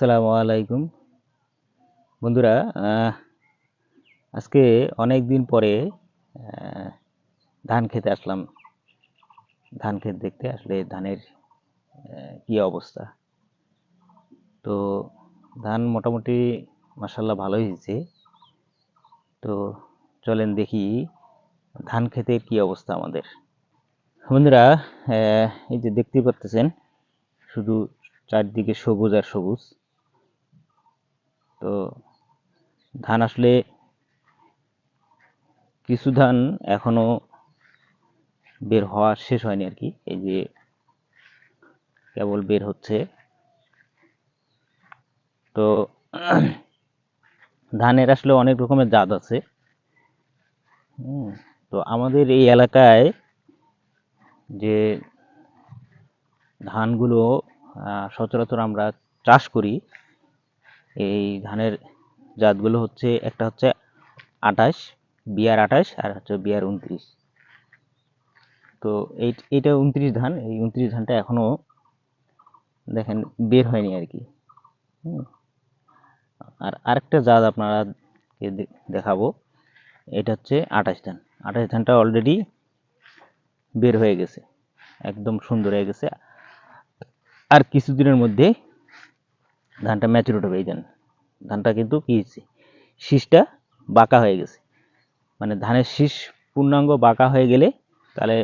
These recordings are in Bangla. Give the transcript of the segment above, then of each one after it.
আসসালামু আলাইকুম। বন্ধুরা আজকে অনেক দিন পরে ধান খেতে আসলাম। ধান ক্ষেত দেখতে আসলে ধানের কি অবস্থা? তো ধান মোটামুটি মাসাল্লাহ ভালোই হয়েছে। তো চলেন দেখি ধান ক্ষেতের কি অবস্থা আমাদের। বন্ধুরা এই যে দেখতেই পাচ্ছেন শুধু চারদিকে সবুজ আর সবুজ। তো ধান আসলে কিছু ধান এখনও বের হওয়া শেষ হয়নি আর কি। এই যে কেবল বের হচ্ছে। তো ধানের আসলে অনেক রকমের জাত আছে। তো আমাদের এই এলাকায় যে ধানগুলো সচরাচর আমরা চাষ করি এই ধানের জাতগুলো হচ্ছে, একটা হচ্ছে আঠাশ বিয়ার আঠাশ, আর হচ্ছে বিয়ার উনত্রিশ। তো এই, এইটা উনত্রিশ ধান, এই উনত্রিশ ধানটা এখনও দেখেন বের হয়নি আর কি। আর আরেকটা জাত আপনারা দেখাবো, এটা হচ্ছে আঠাশ ধান। আঠাশ ধানটা অলরেডি বের হয়ে গেছে, একদম সুন্দর হয়ে গেছে। আর কিছুদিনের মধ্যে ধানটা ম্যাচুরেট হবে, এই ধান ধানটা কিন্তু কি হয়েছে? শীষটা বাঁকা হয়ে গেছে। মানে ধানের শীষ পূর্ণাঙ্গ বাঁকা হয়ে গেলে তাহলে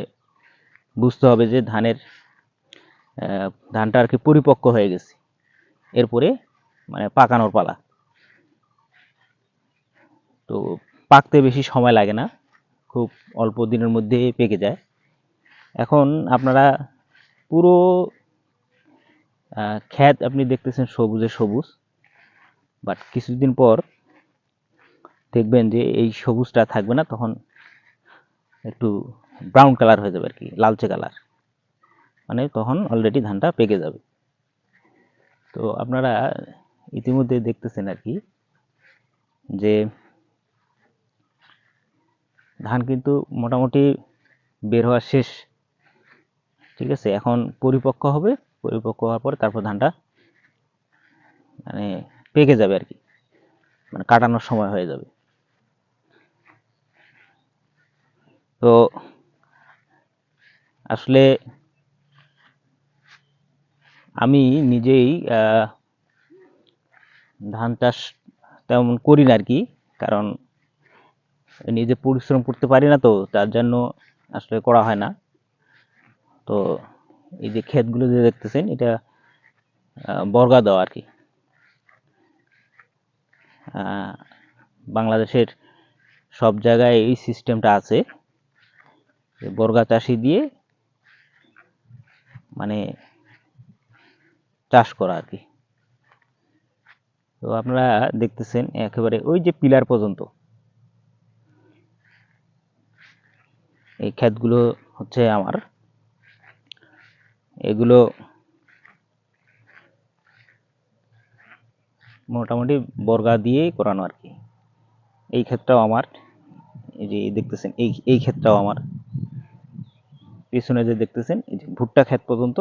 বুঝতে হবে যে ধানের ধানটা আর কি পরিপক্ক হয়ে গেছে। এরপরে মানে পাকানোর পালা। তো পাকতে বেশি সময় লাগে না, খুব অল্প দিনের মধ্যে পেকে যায়। এখন আপনারা পুরো ক্ষেত আপনি দেখতেছেন সবুজে সবুজ বাট কিছুদিন পর দেখবেন যে এই সবুজটা থাকবে না, তখন একটু ব্রাউন কালার হয়ে যাবে আর কি, লালচে কালার মানে তখন অলরেডি ধানটা পেকে যাবে। তো আপনারা ইতিমধ্যে দেখতেছেন আর কি যে ধান কিন্তু মোটামুটি বের হওয়া শেষ। ঠিক আছে, এখন পরিপক্ক হবে। পরিপক্ক হওয়ার পর তারপর ধানটা মানে পেকে যাবে আর কি। মানে কাটানোর সময় হয়ে যাবে। তো আসলে আমি নিজেই ধান চাষ তেমন করি না আর কি, কারণ নিজে পরিশ্রম করতে পারি না তো, তার জন্য আসলে করা হয় না। তো এই যে ক্ষেতগুলো যে দেখতেছেন, এটা বর্গা দেওয়া আর কি। বাংলাদেশের সব জায়গায় এই সিস্টেমটা আছে। বর্গা চাষি দিয়ে মানে চাষ করা আর কি। তো আপনারা দেখতেছেন, একেবারে ওই যে পিলার পর্যন্ত। এই ক্ষেতগুলো হচ্ছে আমার। এগুলো মোটামুটি বর্গা দিয়েই করানো আর কি। এই ক্ষেত্রেও আমার, এই যে দেখতেছেন, এই এই ক্ষেত্রেও আমার। পিছনে যে দেখতেছেন, এই যে ভুট্টা ক্ষেত পর্যন্ত,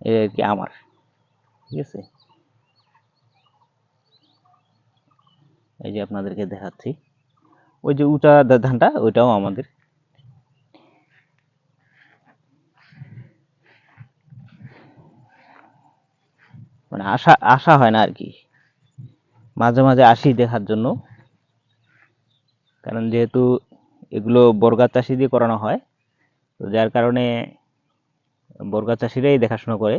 এই আর কি আমার, ঠিক আছে? এই যে আপনাদেরকে দেখাচ্ছি। ওই যে উঁচা ধানটা, ওইটাও আমাদের। মানে আশা আশা হয় না আর কি মাঝে মাঝে আসি দেখার জন্য। কারণ যেহেতু এগুলো বর্গা চাষি দিয়ে করানো হয়, তো যার কারণে বর্গা চাষিরাই দেখাশোনা করে।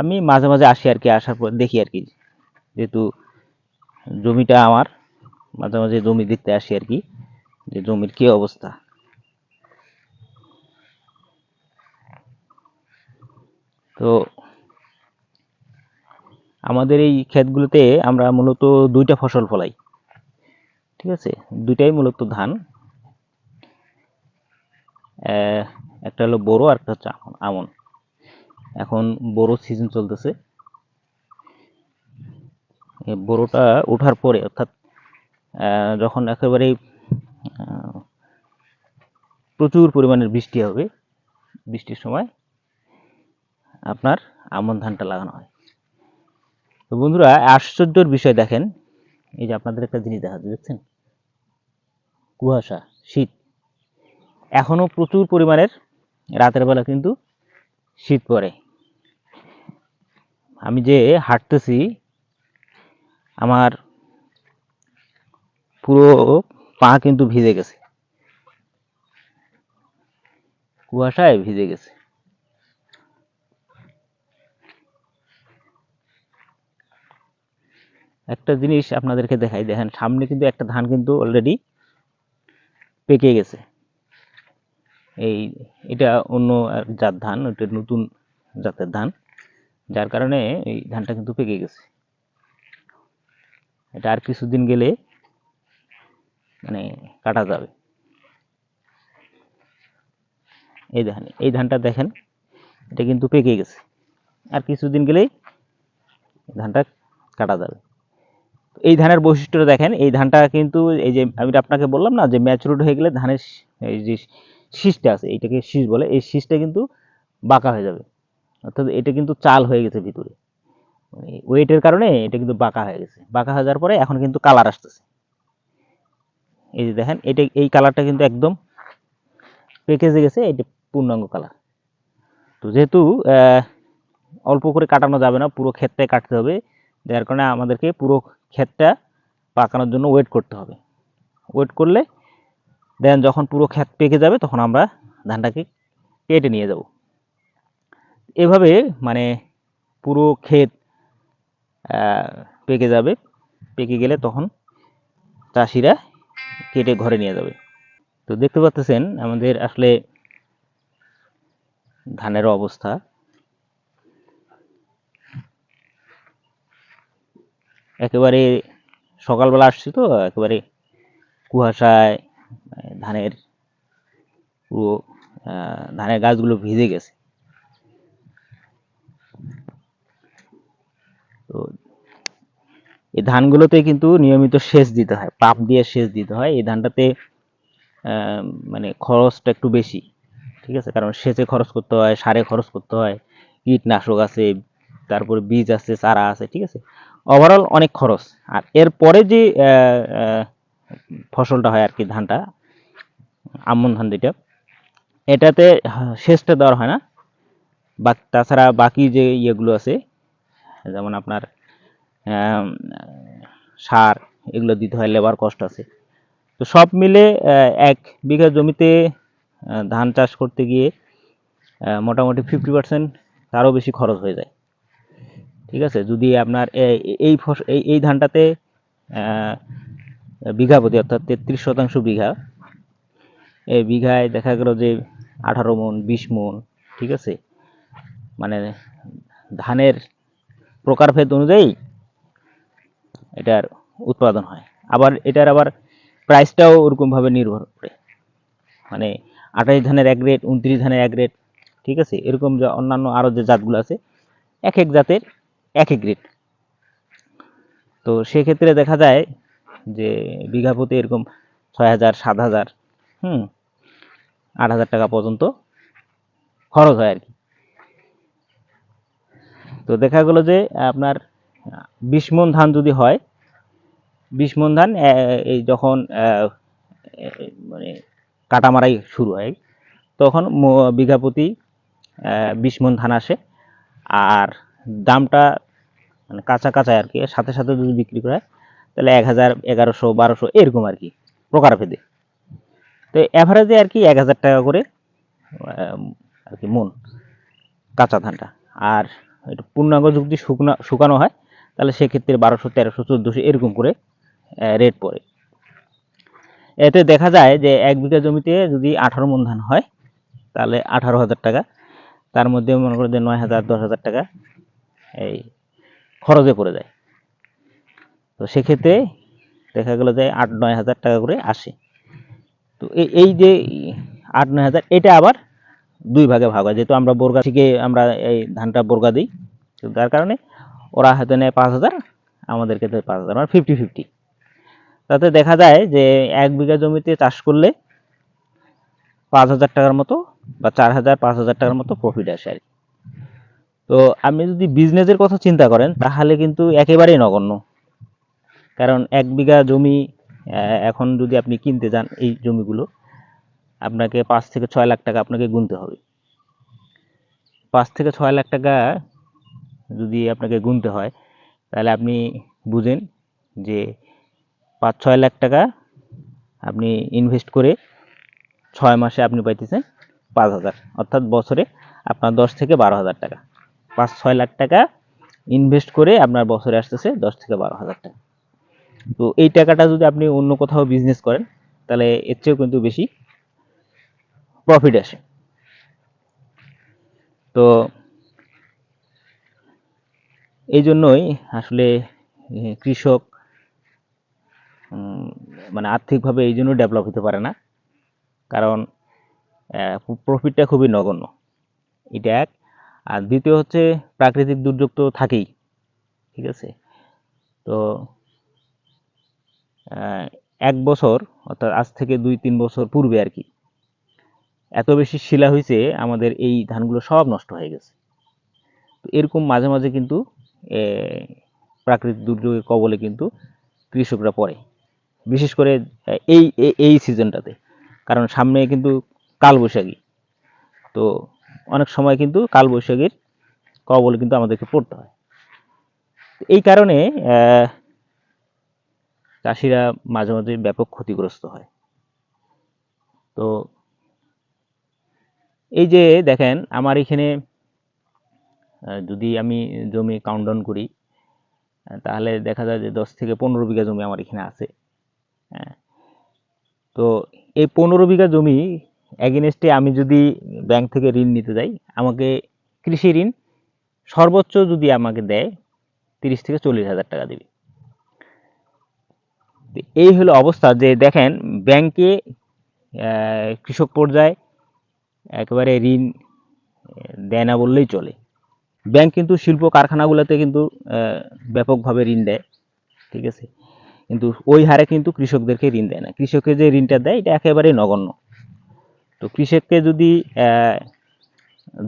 আমি মাঝে মাঝে আসি আর কি আসার পর দেখি আর কি যেহেতু জমিটা আমার, মাঝে মাঝে জমি দেখতে আসি আর কি যে জমির কি অবস্থা। তো আমাদের এই ক্ষেতগুলোতে আমরা মূলত দুইটা ফসল ফলাই। ঠিক আছে? দুইটাই মূলত ধান। একটা হলো বোরো আর একটা হচ্ছে আমন এখন বোরো সিজন চলতেছে। বোরোটা ওঠার পরে, অর্থাৎ যখন একেবারে প্রচুর পরিমাণের বৃষ্টি হবে, বৃষ্টির সময় আপনার আমন ধানটা লাগানো হয়। তো বন্ধুরা, আশ্চর্যর বিষয় দেখেন। এই যে আপনাদের একটা জিনিস দেখা দেখছেন? কুয়াশা, শীত। এখনও প্রচুর পরিমাণের রাতের বেলা কিন্তু শীত পড়ে। আমি যে হাঁটতেছি, আমার পুরো পা কিন্তু ভিজে গেছে। কুয়াশায় ভিজে গেছে। একটা জিনিস আপনাদেরকে দেখাই, দেখেন, সামনে কিন্তু একটা ধান কিন্তু অলরেডি পেকে গেছে। এই, এটা অন্য জাত ধান ওটা নতুন জাতের ধান, যার কারণে এই ধানটা কিন্তু পেকে গেছে। এটা আর কিছুদিন গেলে মানে কাটা যাবে। এই দেখেন, এই ধানটা দেখেন, এটা কিন্তু পেকে গেছে। আর কিছুদিন গেলেই ধানটা কাটা যাবে। এই ধানের বৈশিষ্ট্যটা দেখেন, এই ধানটা কিন্তু এই যে আমি আপনাকে বললাম না যে ম্যাচুরড হয়ে গেলে ধানের এই যে শীষটা আছে, এইটাকে শীষ বলে, এই শীষটা কিন্তু বাঁকা হয়ে যাবে। অর্থাৎ এটা কিন্তু চাল হয়ে গেছে ভিতরে। ওয়েটের কারণে এটা কিন্তু বাঁকা হয়ে গেছে। বাঁকা হয়ে যাওয়ার পরে এখন কিন্তু কালার আসতেছে। এই যে দেখেন, এটা, এই কালারটা কিন্তু একদম পেকেজে গেছে, এটা পূর্ণাঙ্গ কালার। তো যেহেতু অল্প করে কাটানো যাবে না, পুরো ক্ষেতটাই কাটতে হবে, যার কারণে আমাদেরকে পুরো ক্ষেতটা পাকানোর জন্য ওয়েট করতে হবে। ওয়েট করলে দেন যখন পুরো ক্ষেত পেকে যাবে তখন আমরা ধানটাকে কেটে নিয়ে যাব। এভাবে মানে পুরো ক্ষেত পেকে যাবে। পেকে গেলে তখন চাষিরা কেটে ঘরে নিয়ে যাবে। তো দেখতে পাচ্ছেন আমাদের আসলে ধানের অবস্থা। একেবারে সকালবেলা আসছি তো, একেবারে কুয়াশায় ধানের পুরো ধানের গাছগুলো ভিজে গেছে। তো এই ধানগুলোতে কিন্তু নিয়মিত সেচ দিতে হয় পাপ দিয়ে সেচ দিতে হয়। এই ধানটাতে মানে খরচটা একটু বেশি, ঠিক আছে? কারণ সেচে খরচ করতে হয়, সারে খরচ করতে হয়, কীটনাশক আছে, তারপরে বীজ আছে, চারা আছে, ঠিক আছে? ওভারঅল অনেক খরচ। আর এরপরে যে ফসলটা হয় আর কি, ধানটা, আমন ধান যেটা, এটাতে সেচটা দেওয়ার হয় না। বা তাছাড়া বাকি যে ইয়েগুলো আছে, যেমন আপনার সার, এগুলো দিতে হয় লেবার কষ্ট আছে। তো সব মিলে এক বিঘা জমিতে ধান চাষ করতে গিয়ে মোটামুটি ফিফটি পার্সেন্ট তারও বেশি খরচ হয়ে যায়। ঠিক আছে? যদি আপনার এই এই এই ধানটাতে বিঘা প্রতি, অর্থাৎ তেত্রিশ শতাংশ বিঘা। এই বিঘায় দেখা গেল যে আঠারো মন, বিশ মন, ঠিক আছে? মানে ধানের প্রকারভেদ অনুযায়ী এটার উৎপাদন হয়। আবার এটার আবার প্রাইসটাও ওরকমভাবে নির্ভর করে। মানে আঠাশ ধানের এক রেট উনত্রিশ ধানের এক রেট ঠিক আছে? এরকম যে অন্যান্য আরও যে জাতগুলো আছে, এক এক জাতের এক এক রেট তো সেক্ষেত্রে দেখা যায় যে বিঘা প্রতি এরকম ছয় হাজার, সাত হাজার, হুম, আট হাজার টাকা পর্যন্ত খরচ হয় আর কি তো দেখা গেলো যে আপনার বিশ মন ধান যদি হয়, বিশ মন ধান এই যখন মানে কাটা মারাই শুরু হয়, তখন বিঘা প্রতি বিশ মন ধান আসে। আর দামটা মানে কাঁচা কাঁচা আর কি, সাথে সাথে যদি বিক্রি করে তাহলে এক হাজার, এগারোশো, বারোশো, এরকম আর কি প্রকারভেদে তো অ্যাভারেজে আর কি এক হাজার টাকা করে আর কি মন, কাঁচা ধানটা। আর এটা পূর্ণাঙ্গ যদি শুকনো শুকানো হয়, তাহলে সেক্ষেত্রে বারোশো, তেরোশো, চোদ্দোশো, এরকম করে রেট পড়ে। এতে দেখা যায় যে এক বিঘা জমিতে যদি আঠারো মন ধান হয়, তাহলে আঠারো হাজার টাকা। তার মধ্যে মনে করো যে নয় হাজার, দশ হাজার টাকা। এই খরচে পড়ে যায়। তো সেক্ষেত্রে দেখা গেল যে আট নয় হাজার টাকা করে আসে। তো এই যে আট নয় হাজার, এটা আবার দুই ভাগে ভাগ হয়। যেহেতু আমরা বোরগা থেকে আমরা এই ধানটা বোরগা দিই, তো যার কারণে ওরা হয়তো নেয় পাঁচ হাজার আমাদেরকে দেয় পাঁচ হাজার মানে ফিফটি ফিফটি তাতে দেখা যায় যে এক বিঘা জমিতে চাষ করলে পাঁচ হাজার টাকার মতো বা চার হাজার, পাঁচ হাজার টাকার মতো প্রফিট আসে আর কি। তো আপনি যদি বিজনেসের কথা চিন্তা করেন, তাহলে কিন্তু একেবারেই নগণ্য। কারণ এক বিঘা জমি এখন যদি আপনি কিনতে যান এই জমিগুলো, আপনাকে পাঁচ থেকে ছয় লাখ টাকা আপনাকে গুনতে হবে। পাঁচ থেকে ছয় লাখ টাকা যদি আপনাকে গুনতে হয়, তাহলে আপনি বুঝেন যে পাঁচ ছয় লাখ টাকা আপনি ইনভেস্ট করে ছয় মাসে আপনি পাইতেছেন পাঁচ হাজার। অর্থাৎ বছরে আপনার দশ থেকে বারো হাজার টাকা। পাঁচ, ছয় লাখ টাকা ইনভেস্ট করে আপনার বছরে আসতেছে দশ থেকে বারো হাজার টাকা। তো এই টাকাটা যদি আপনি অন্য কোথাও বিজনেস করেন, তাহলে এর চেয়েও কিন্তু বেশি প্রফিট আসে। তো এই জন্যই আসলে কৃষক মানে আর্থিকভাবে এই জন্য ডেভেলপ হতে পারে না। কারণ প্রফিটটা খুবই নগণ্য। এটা এক। আর দ্বিতীয় হচ্ছে প্রাকৃতিক দুর্যোগ তো থাকেই, ঠিক আছে? তো এক বছর, অর্থাৎ আজ থেকে দুই তিন বছর পূর্বে আর কি, এত বেশি শিলা হয়েছে আমাদের এই ধানগুলো সব নষ্ট হয়ে গেছে। তো এরকম মাঝে মাঝে কিন্তু প্রাকৃতিক দুর্যোগের কবলে কিন্তু কৃষকরা পড়ে। বিশেষ করে এই- এই সিজনটাতে কারণ সামনে কিন্তু কালবৈশাখী। তো অনেক সময় কিন্তু কালবৈশাখীর কবল কিন্তু আমাদেরকে পড়তে হয়। এই কারণে চাষিরা মাঝে মাঝে ব্যাপক ক্ষতিগ্রস্ত হয়। তো এই যে দেখেন, আমার এখানে যদি আমি জমি কাউন্টডাউন করি তাহলে দেখা যায় যে দশ থেকে পনেরো বিঘা জমি আমার এখানে আছে। হ্যাঁ তো এই পনেরো বিঘা জমি এগেনস্টে আমি যদি ব্যাংক থেকে ঋণ নিতে যাই, আমাকে কৃষি ঋণ সর্বোচ্চ যদি আমাকে দেয় তিরিশ থেকে চল্লিশ হাজার টাকা দেবে। এই হলো অবস্থা যে দেখেন ব্যাংকে কৃষক পর্যায়ে একেবারে ঋণ দেয় না বললেই চলে। ব্যাংক কিন্তু শিল্প কারখানাগুলোতে কিন্তু ব্যাপকভাবে ঋণ দেয়, ঠিক আছে? কিন্তু ওই হারে কিন্তু কৃষকদেরকে ঋণ দেয় না। কৃষককে যে ঋণটা দেয়, এটা একেবারেই নগণ্য। তো কৃষককে যদি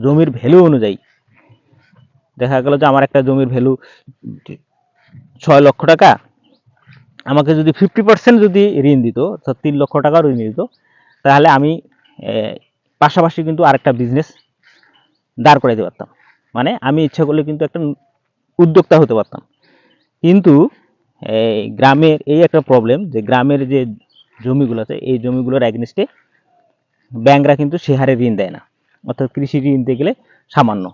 জমির ভ্যালু অনুযায়ী, দেখা গেল যে আমার একটা জমির ভ্যালু ছয় লক্ষ টাকা, আমাকে যদি ফিফটি পার্সেন্ট যদি ঋণ দিত অর্থাৎ তিন লক্ষ টাকা ঋণ দিত, তাহলে আমি পাশাপাশি কিন্তু আরেকটা বিজনেস দাঁড় করাইতে পারতাম। মানে আমি ইচ্ছা করলে কিন্তু একটা উদ্যোক্তা হতে পারতাম। কিন্তু গ্রামের এই একটা প্রবলেম যে গ্রামের যে জমিগুলো আছে, এই জমিগুলোর অ্যাগনিস্টে ব্যাংকরা কিন্তু সে হারে ঋণ দেয় না। অর্থাৎ কৃষি ঋণ দিতে গেলে সামান্য।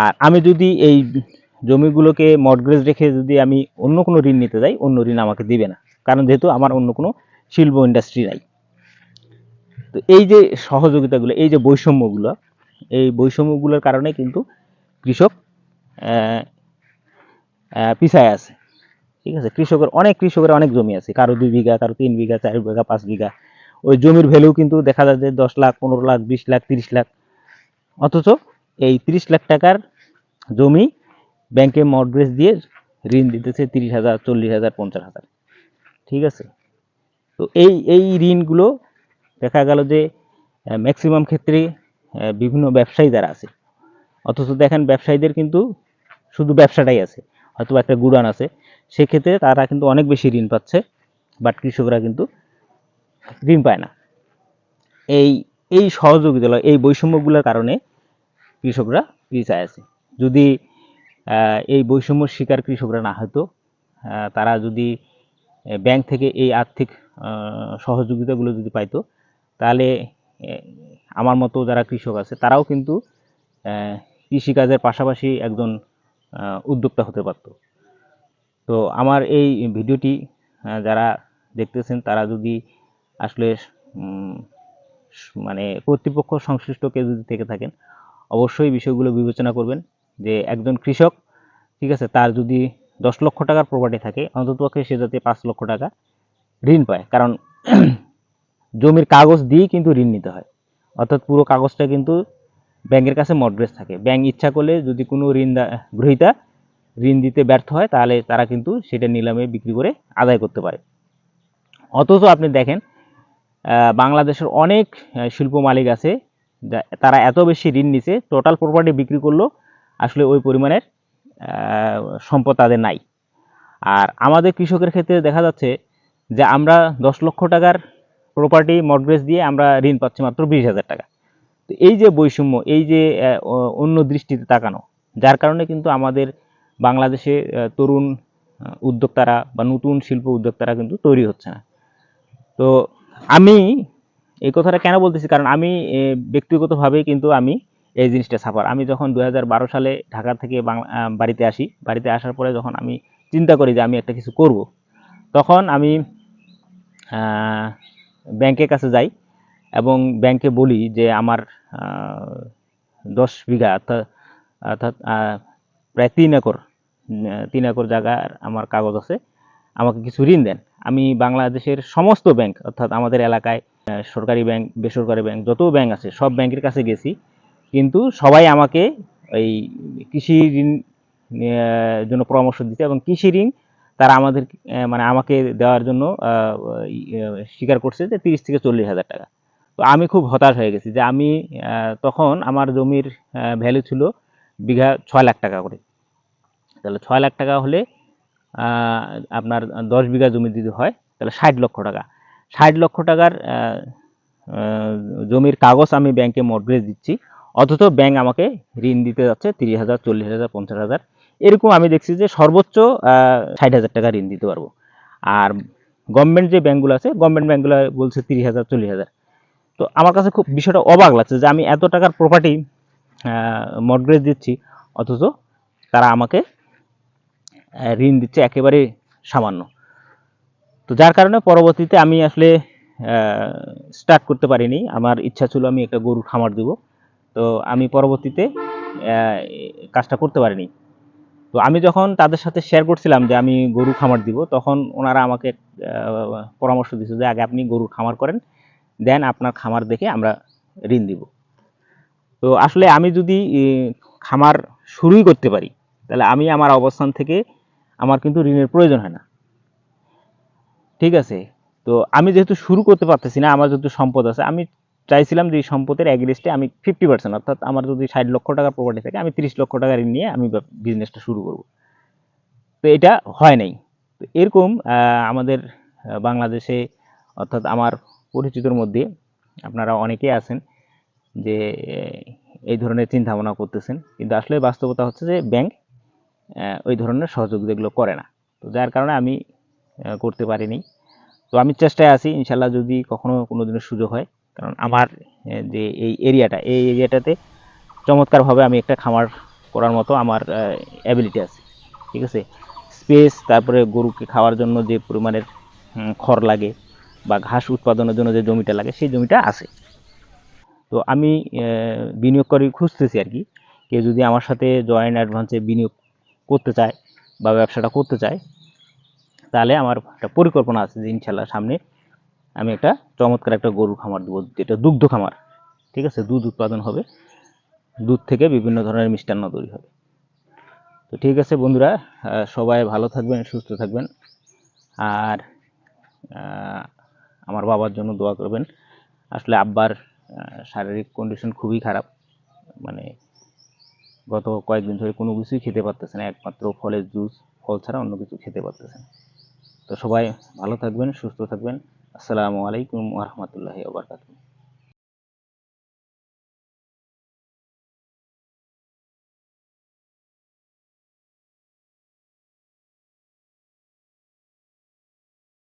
আর আমি যদি এই জমিগুলোকে মর্টগেজ রেখে যদি আমি অন্য কোনো ঋণ নিতে যাই, অন্য ঋণ আমাকে দিবে না। কারণ যেহেতু আমার অন্য কোনো শিল্প ইন্ডাস্ট্রি নাই। তো এই যে সহযোগিতাগুলো, এই যে বৈষম্যগুলো, এই বৈষম্যগুলোর কারণে কিন্তু কৃষক পিছায় আছে। ঠিক আছে? কৃষকের, অনেক কৃষকের অনেক জমি আছে। কারও দুই বিঘা, কারও তিন বিঘা, চার বিঘা, পাঁচ বিঘা। ওই জমির ভ্যালু কিন্তু দেখা যায় যে দশ লাখ, পনেরো লাখ, বিশ লাখ, তিরিশ লাখ। অথচ এই তিরিশ লাখ টাকার জমি ব্যাংকে মর্টগেজ দিয়ে ঋণ দিতেছে তিরিশ হাজার, চল্লিশ হাজার, পঞ্চাশ হাজার। ঠিক আছে? তো এই এই ঋণগুলো দেখা গেল যে ম্যাক্সিমাম ক্ষেত্রে বিভিন্ন ব্যবসায়ী যারা আছে, অথচ দেখেন ব্যবসায়ীদের কিন্তু শুধু ব্যবসাটাই আছে হয়তো একটা গুডান আছে। সেক্ষেত্রে তারা কিন্তু অনেক বেশি ঋণ পাচ্ছে, বাট কৃষকরা কিন্তু ঋণ পায় না। এই এই সহযোগিতা এই বৈষম্যগুলোর কারণে কৃষকরা পিছায় আছে। যদি এই বৈষম্য শিকার কৃষকরা না হতো তারা যদি ব্যাংক থেকে এই আর্থিক সহযোগিতাগুলো যদি পাইতো, তাহলে আমার মতো যারা কৃষক আছে, তারাও কিন্তু কৃষিকাজের পাশাপাশি একজন উদ্যোক্তা হতে পারতো। তো আমার এই ভিডিওটি যারা দেখতেছেন, তারা যদি আসলে মানে কর্তৃপক্ষ সংশ্লিষ্ট কেউ যদি থেকে থাকেন, অবশ্যই বিষয়গুলো বিবেচনা করবেন যে একজন কৃষক, ঠিক আছে, তার যদি দশ লক্ষ টাকার প্রপার্টি থাকে অন্ততপক্ষে সে যাতে পাঁচ লক্ষ টাকা ঋণ পায়। কারণ জমির কাগজ দিয়েই কিন্তু ঋণ নিতে হয়। অর্থাৎ পুরো কাগজটা কিন্তু ব্যাংকের কাছে মর্টগেজ থাকে। ব্যাংক ইচ্ছা করলে যদি কোনো ঋণ গ্রহীতা ঋণ দিতে ব্যর্থ হয়, তাহলে তারা কিন্তু সেটা নিলামে বিক্রি করে আদায় করতে পারে। অথচ আপনি দেখেন বাংলাদেশের অনেক শিল্প মালিক আছে তারা এত বেশি ঋণ নিছে টোটাল প্রপার্টি বিক্রি করল আসলে ওই পরিমাণের সম্পদ তাদের নাই। আর আমাদের কৃষকের ক্ষেত্রে দেখা যাচ্ছে যে আমরা দশ লক্ষ টাকার প্রপার্টি মর্টগেজ দিয়ে আমরা ঋণ পাচ্ছি মাত্র বিশ হাজার টাকা। তো এই যে বৈষম্য, এই যে অন্য দৃষ্টিতে তাকানো, যার কারণে কিন্তু আমাদের বাংলাদেশে তরুণ উদ্যোক্তারা বা নতুন শিল্প উদ্যোক্তারা কিন্তু তৈরি হচ্ছে না। তো আমি এই কথাটা কেন বলতেছি? কারণ আমি ব্যক্তিগতভাবে কিন্তু আমি এই জিনিসটা সাফার আমি যখন দু হাজার বারো সালে ঢাকা থেকে বাড়িতে আসি, বাড়িতে আসার পরে যখন আমি চিন্তা করি যে আমি একটা কিছু করব, তখন আমি ব্যাংকের কাছে যাই এবং ব্যাংকে বলি যে আমার দশ বিঘা অর্থাৎ অর্থাৎ প্রায় তিন একর তিন একর জায়গার আমার কাগজ আছে, আমাকে কিছু ঋণ দেন। আমি বাংলাদেশের সমস্ত ব্যাংক অর্থাৎ আমাদের এলাকায় সরকারি ব্যাংক বেসরকারি ব্যাংক যত ব্যাংক আছে, সব ব্যাংকের কাছে গেছি। কিন্তু সবাই আমাকে এই কৃষি ঋণ জন্য পরামর্শ দিতে এবং কৃষি ঋণ তারা আমাদের মানে আমাকে দেওয়ার জন্য স্বীকার করছে যে তিরিশ থেকে চল্লিশ হাজার টাকা। তো আমি খুব হতাশ হয়ে গেছি যে আমি তখন আমার জমির ভ্যালু ছিল বিঘা ছয় লাখ টাকা করে। তাহলে ছয় লাখ টাকা হলে আপনার দশ বিঘা জমি যদি হয়, তাহলে ষাট লক্ষ টাকা। ষাট লক্ষ টাকার জমির কাগজ আমি ব্যাংকে মর্টগেজ দিচ্ছি, অথচ ব্যাংক আমাকে ঋণ দিতে যাচ্ছে তিরিশ হাজার, চল্লিশ হাজার, পঞ্চাশ হাজার। এরকম আমি দেখছি যে সর্বোচ্চ ষাট হাজার টাকা ঋণ দিতে পারব। আর গভর্নমেন্ট যে ব্যাংকগুলো আছে গভর্নমেন্ট ব্যাংকগুলো বলছে তিরিশ হাজার, চল্লিশ হাজার। তো আমার কাছে খুব বিষয়টা অবাক লাগছে যে আমি এত টাকার প্রপার্টি মর্টগেজ দিচ্ছি, অথচ তারা আমাকে ঋণ দিচ্ছে একেবারে সামান্য। তো যার কারণে পরবর্তীতে আমি আসলে স্টার্ট করতে পারিনি। আমার ইচ্ছা ছিল আমি একটা গরুর খামার দেব। তো আমি পরবর্তীতে কাজটা করতে পারিনি। তো আমি যখন তাদের সাথে শেয়ার করছিলাম যে আমি গরু খামার দিব, তখন ওনারা আমাকে পরামর্শ দিচ্ছে যে আগে আপনি গরুর খামার করেন, দেন আপনার খামার দেখে আমরা ঋণ দিব। তো আসলে আমি যদি খামার শুরুই করতে পারি, তাহলে আমি আমার অবস্থান থেকে আমার কিন্তু ঋণের প্রয়োজন হয় না। ঠিক আছে? তো আমি যেহেতু শুরু করতে পারতেছি না, আমার যেহেতু সম্পদ আছে, আমি চাইছিলাম যে এই সম্পদের অ্যাগ্রেস্টে আমি ফিফটি পার্সেন্ট অর্থাৎ আমার যদি ষাট লক্ষ টাকার প্রপার্টি থাকে, আমি তিরিশ লক্ষ টাকা ঋণ নিয়ে আমি বিজনেসটা শুরু করব। তো এটা হয় নাই। তো এরকম আমাদের বাংলাদেশে, অর্থাৎ আমার পরিচিতর মধ্যে আপনারা অনেকেই আছেন যে এই ধরনের চিন্তা ভাবনা করতেছেন। কিন্তু আসলে বাস্তবতা হচ্ছে যে ব্যাংক ওই ধরনের সহযোগিতাগুলো করে না। তো যার কারণে আমি করতে পারিনি। তো আমি চেষ্টায় আছি ইনশাল্লাহ যদি কখনো কোনো দিনের সুযোগ হয়, কারণ আমার যে এই এরিয়াটা, এই এরিয়াটাতে চমৎকারভাবে আমি একটা খামার করার মতো আমার অ্যাবিলিটি আছে। ঠিক আছে? স্পেস তারপরে গরুকে খাওয়ার জন্য যে পরিমাণের খড় লাগে বা ঘাস উৎপাদনের জন্য যে জমিটা লাগে, সেই জমিটা আছে। তো আমি বিনিয়োগ বিনিয়োগকারী খুঁজতেছি আর কি। কেউ যদি আমার সাথে জয়েন্ট অ্যাডভান্সে বিনিয়োগ করতে চায় বা ব্যবসাটা করতে চায়, তাহলে আমার একটা পরিকল্পনা আছে যে ইনশাল্লাহ সামনে আমি একটা চমৎকার একটা গরুর খামার দেবো, যেটা দুগ্ধ খামার, ঠিক আছে? দুধ উৎপাদন হবে, দুধ থেকে বিভিন্ন ধরনের মিষ্টান্ন তৈরি হবে। তো ঠিক আছে বন্ধুরা সবাই ভালো থাকবেন, সুস্থ থাকবেন। আর আমার বাবার জন্য দোয়া করবেন। আসলে আব্বার শারীরিক কন্ডিশন খুবই খারাপ মানে গত কয়েকদিন ধরে কোনো কিছুই খেতে পারতেছে না, একমাত্র ফলের জুস ফল ছাড়া অন্য কিছু খেতে পারতেছে না। তো সবাই ভালো থাকবেন, সুস্থ থাকবেন। আসসালামু আলাইকুম রহমতুল্লাহি ওবরকাতুহ